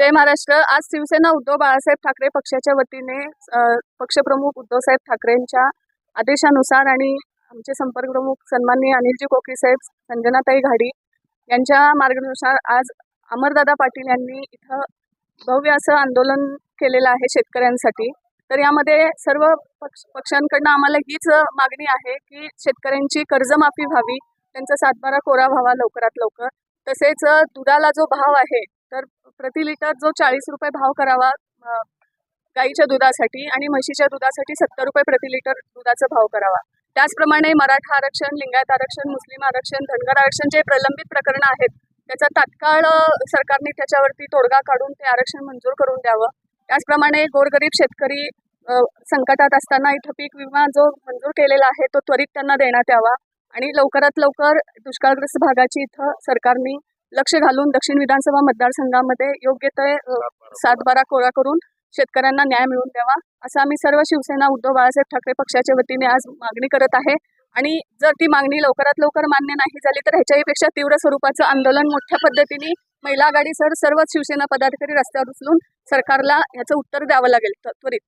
जय महाराष्ट्र. आज शिवसेना उद्धव बाळासाहेब ठाकरे पक्षाच्या वतीने पक्षप्रमुख उद्धवसाहेब ठाकरेंच्या आदेशानुसार आणि आमचे संपर्क प्रमुख सन्माननीय अनिलजी कोकीसाहेब संजनाताई घाडी यांच्या मार्गदर्शनानुसार आज अमरदादा पाटील यांनी इथं भव्य असं आंदोलन केलेलं आहे शेतकऱ्यांसाठी. तर यामध्ये सर्व पक्ष पक्षांकडनं आम्हाला हीच मागणी आहे की शेतकऱ्यांची कर्जमाफी व्हावी त्यांचा सातबारा कोरा व्हावा लवकरात लवकर. तसेच दुधाला जो भाव आहे तर प्रति लिटर जो चाळीस रुपये भाव करावा गाईच्या दुधासाठी आणि म्हशीच्या दुधासाठी सत्तर रुपये प्रति लिटर दुधाचा भाव करावा. त्याचप्रमाणे मराठा आरक्षण लिंगायत आरक्षण मुस्लिम आरक्षण धनगर आरक्षण जे प्रलंबित प्रकरणं आहेत त्याचा तात्काळ सरकारने त्याच्यावरती तोडगा काढून ते आरक्षण मंजूर करून द्यावं. त्याचप्रमाणे गोरगरीब शेतकरी संकटात असताना इथं पीक विमा जो मंजूर केलेला आहे तो त्वरित त्यांना देण्यात यावा आणि लवकरात लवकर दुष्काळग्रस्त भागाची इथं सरकारने लक्ष घालून दक्षिण विधानसभा मतदारसंघामध्ये योग्य ते सातबारा कोरा करून शेतकऱ्यांना न्याय मिळवून द्यावा असं आम्ही सर्व शिवसेना उद्धव बाळासाहेब ठाकरे पक्षाच्या वतीने आज मागणी करत आहे. आणि जर ती मागणी लवकरात लवकर मान्य नाही झाली तर ह्याच्याही तीव्र स्वरूपाचं आंदोलन मोठ्या पद्धतीने महिला आघाडीसह सर्वच शिवसेना पदाधिकारी रस्त्यावर उचलून सरकारला ह्याचं उत्तर द्यावं लागेल त्वरित.